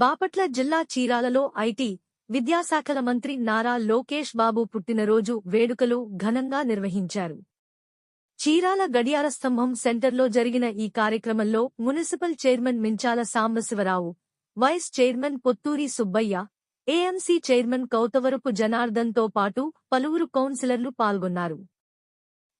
బాపట్ల జిల్లా చీరాలలో ఐటీ విద్యాశాఖల మంత్రి నారా లోకేష్ బాబు పుట్టినరోజు వేడుకలు ఘనంగా నిర్వహించారు. చీరాల గడియార స్తంభం సెంటర్లో జరిగిన ఈ కార్యక్రమంలో municipal chairman Minchala Sambasivarao vice chairman Pothuri Subbaiah AMC chairman Kouthavarapu జనార్దన్తో పాటు పలువురు కౌన్సిలర్లు పాల్గొన్నారు.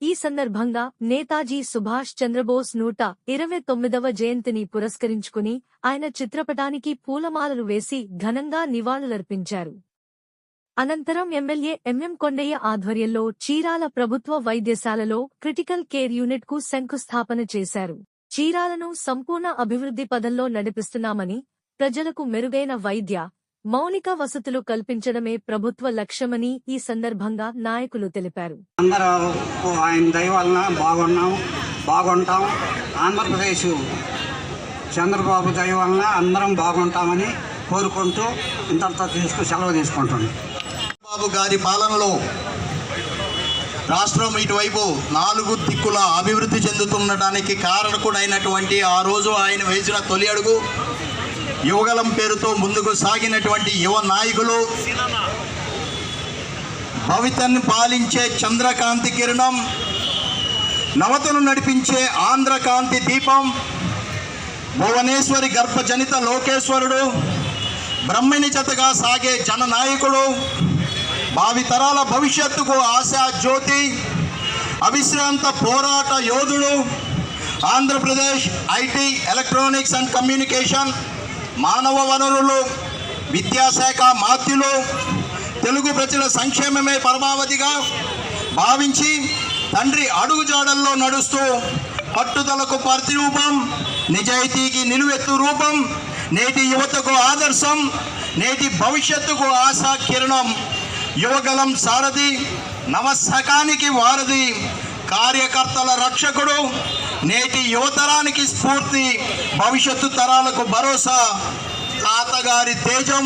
ఈ సందర్భంగా నేతాజీ సుభాష్ చంద్రబోస్ నూట ఇరవై తొమ్మిదవ జయంతిని పురస్కరించుకుని ఆయన చిత్రపటానికి పూలమాలలు వేసి ఘనంగా నివాళులర్పించారు. అనంతరం ఎమ్మెల్యే ఎంఎం కొండయ్య ఆధ్వర్యంలో చీరాల ప్రభుత్వ వైద్యశాలలో క్రిటికల్ కేర్ యూనిట్కు శంకుస్థాపన చేశారు. చీరాలను సంపూర్ణ అభివృద్ధి పదంలో నడిపిస్తున్నామని ప్రజలకు మెరుగైన వైద్య మౌలిక వసతులు కల్పించడమే ప్రభుత్వ లక్ష్యమని ఈ సందర్భంగా నాయకులు తెలిపారు. అందరూ ఆయన దయ వలన బాగున్నాం బాగుంటాం. ఆంధ్రప్రదేశ్ చంద్రబాబు దయ వలన అందరం బాగుంటామని కోరుకుంటూ ఇంతటితో తీసుకు సెలవు తీసుకుంటున్నాం. బాబు గారి పాలనలో రాష్ట్రం ఇటువైపు నాలుగు దిక్కుల అభివృద్ధి చెందుతుండటానికి కారణకుడైనటువంటి ఆ రోజు ఆయన వేసిన తొలి అడుగు యువగలం పేరుతో ముందుకు సాగినటువంటి యువ నాయకులు. భవితను పాలించే చంద్రకాంతి కిరణం నవతను నడిపించే ఆంధ్రకాంతి దీపం భువనేశ్వరి గర్భజనిత లోకేశ్వరుడు బ్రహ్మణి జతగా సాగే జననాయకుడు భావితరాల భవిష్యత్తుకు ఆశా జ్యోతి అవిశ్రాంత పోరాట యోధుడు Andhra Pradesh IT electronics and communication మానవ వనరులు విద్యాశాఖ మాత్యులు తెలుగు ప్రజల సంక్షేమమే పరమావధిగా భావించి తండ్రి అడుగుజాడల్లో నడుస్తూ పట్టుదలకు ప్రతిరూపం నిజాయితీకి నిలువెత్తు రూపం నేటి యువతకు ఆదర్శం నేటి భవిష్యత్తుకు ఆశా కిరణం. యువగలం సారథి నవశకానికి వారధి కార్యకర్తల రక్షకుడు నేటి యువతరానికి స్ఫూర్తి భవిష్యత్తు తరాలకు భరోసా. తాతగారి తేజం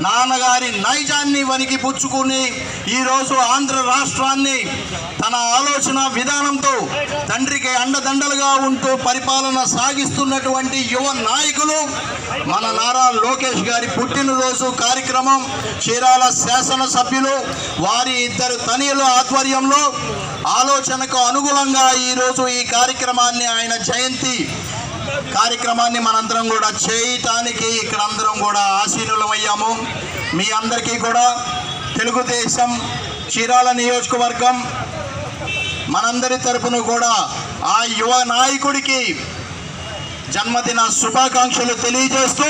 నాన్నగారి నైజాన్ని వనికి పుచ్చుకుని ఈరోజు ఆంధ్ర రాష్ట్రాన్ని తన ఆలోచన విధానంతో తండ్రికి అండదండలుగా ఉంటూ పరిపాలన సాగిస్తున్నటువంటి యువ నాయకులు మన నారా లోకేష్ గారి పుట్టినరోజు కార్యక్రమం చీరాల శాసనసభ్యులు వారి ఇద్దరు తనియుల ఆధ్వర్యంలో ఆలోచనకు అనుగుణంగా ఈరోజు ఈ కార్యక్రమాన్ని ఆయన జయంతి కార్యక్రమాన్ని మనందరం కూడా చేయటానికి ఇక్కడ అందరం కూడా ఆశీనులమయ్యాము మీ అందరికీ కూడా తెలుగుదేశం చీరాల నియోజకవర్గం మనందరి తరపున కూడా ఆ యువ నాయకుడికి జన్మదిన శుభాకాంక్షలు తెలియజేస్తూ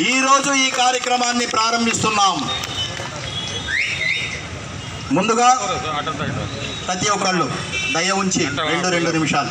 ఈరోజు ఈ కార్యక్రమాన్ని ప్రారంభిస్తున్నాం. ముందుగా ప్రతి ఒక్కళ్ళు దయ ఉంచి రెండు రెండు నిమిషాలు.